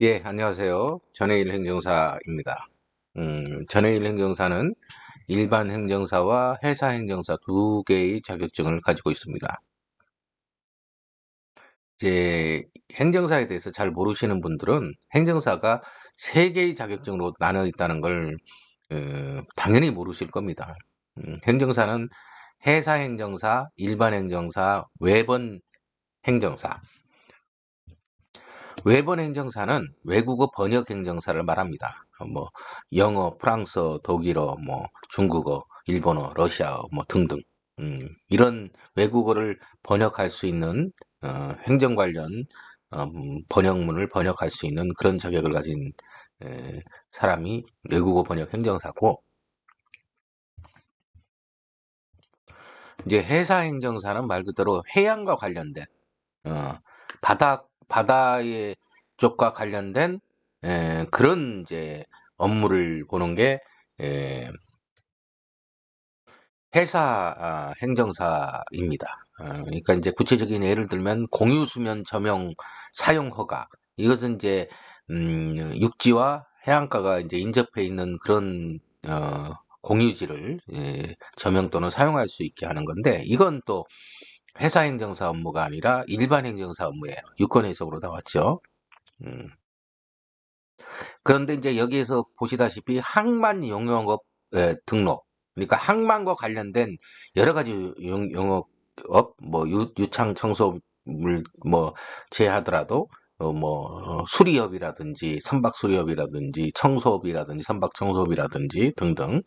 예, 안녕하세요. 전해일 행정사입니다. 음, 전해일 행정사는 일반 행정사와 회사 행정사 두 개의 자격증을 가지고 있습니다. 이제 행정사에 대해서 잘 모르시는 분들은 행정사가 세 개의 자격증으로 나눠 있다는 걸 어, 당연히 모르실 겁니다. 음, 행정사는 회사 행정사, 일반 행정사, 외번 행정사 외번 행정사는 외국어 번역 행정사를 말합니다. 뭐 영어, 프랑스어, 독일어, 뭐 중국어, 일본어, 러시아어 뭐 등등 음, 이런 외국어를 번역할 수 있는 어, 행정 관련 어, 번역문을 번역할 수 있는 그런 자격을 가진 에, 사람이 외국어 번역 행정사고 이제 해사 행정사는 말 그대로 해양과 관련된 어, 바다 바다의 쪽과 관련된 에, 그런 이제 업무를 보는 게 에, 회사 아, 행정사입니다. 어, 그러니까 이제 구체적인 예를 들면 공유 수면 점용 사용 허가 이것은 이제 음, 육지와 해안가가 이제 인접해 있는 그런 어, 공유지를 예, 점용 또는 사용할 수 있게 하는 건데 이건 또 회사 행정사 업무가 아니라 일반 행정사 업무예요. 유권 해석으로 나왔죠. 음. 그런데 이제 여기에서 보시다시피 항만 용역업 에, 등록 그러니까 항만과 관련된 여러 가지 용, 영업업 뭐 유, 유창 청소를 뭐 제하더라도 어, 뭐 어, 수리업이라든지 선박 수리업이라든지 청소업이라든지 선박 청소업이라든지 등등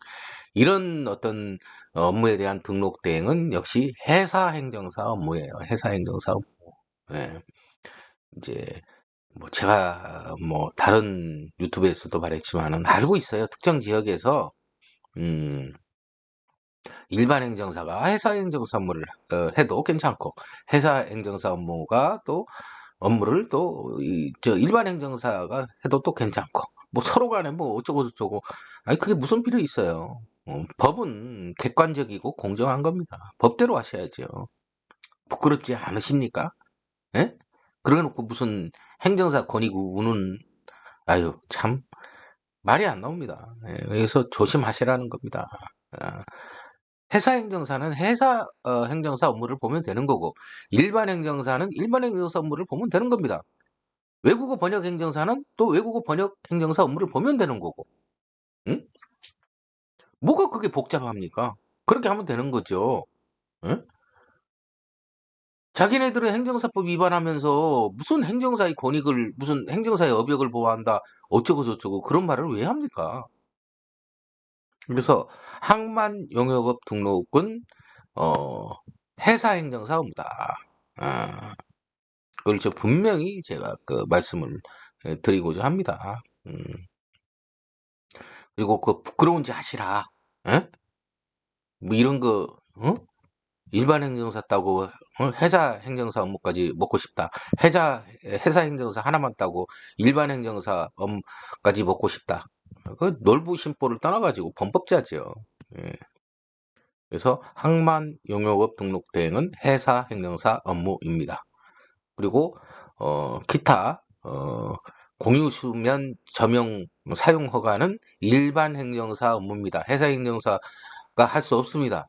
이런 어떤 업무에 대한 등록 대행은 역시 회사 행정사 업무예요. 회사 행정사 업무. 예. 이제 뭐 제가 뭐 다른 유튜브에서도 말했지만은 알고 있어요. 특정 지역에서 음 일반 행정사가 회사 행정사 업무를 어, 해도 괜찮고 회사 행정사 업무가 또 업무를 또저 일반 행정사가 해도 또 괜찮고 뭐 서로 간에 뭐 어쩌고 저쩌고 아니 그게 무슨 필요 있어요. 어, 법은 객관적이고 공정한 겁니다. 법대로 하셔야죠. 부끄럽지 않으십니까? 예? 그래 놓고 무슨 행정사 권위구 우는 아유 참 말이 안 나옵니다. 예, 그래서 조심하시라는 겁니다. 아, 회사 행정사는 회사 어, 행정사 업무를 보면 되는 거고 일반 행정사는 일반 행정사 업무를 보면 되는 겁니다. 외국어 번역 행정사는 또 외국어 번역 행정사 업무를 보면 되는 거고 응? 뭐가 그게 복잡합니까? 그렇게 하면 되는 거죠. 응? 자기네들은 행정사법 위반하면서 무슨 행정사의 권익을 무슨 행정사의 업역을 보호한다 어쩌고 저쩌고 그런 말을 왜 합니까? 그래서 항만 용역업 등록은 어, 회사 행정 사 업무다. 아, 그걸 저 분명히 제가 그 말씀을 드리고자 합니다. 음. 그리고 그 부끄러운지 아시라. 에? 뭐 이런 거 어? 일반 행정사 따고 어? 회사 행정사 업무까지 먹고 싶다. 회사 회사 행정사 하나만 따고 일반 행정사 업무까지 먹고 싶다. 그 놀부 심보를 떠나가지고 범법자죠. 예. 그래서 항만 용역업 등록 대행은 회사 행정사 업무입니다. 그리고 어, 기타 어, 공유수면 점용 사용 허가는 일반 행정사 업무입니다. 회사 행정사가 할 수 없습니다.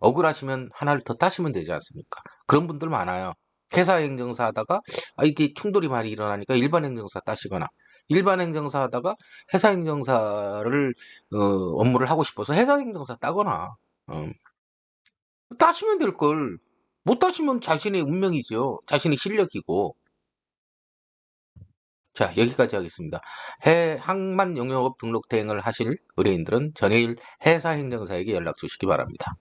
억울하시면 하나를 더 따시면 되지 않습니까? 그런 분들 많아요. 회사 행정사 하다가 아, 이게 충돌이 많이 일어나니까 일반 행정사 따시거나 일반 행정사 하다가 회사 행정사를 어, 업무를 하고 싶어서 회사 행정사 따거나 어. 따시면 될 걸. 못 따시면 자신의 운명이죠. 자신의 실력이고. 자, 여기까지 하겠습니다. 해, 항만 용역업 등록 대행을 하실 의뢰인들은 전해일 회사 행정사에게 연락 주시기 바랍니다.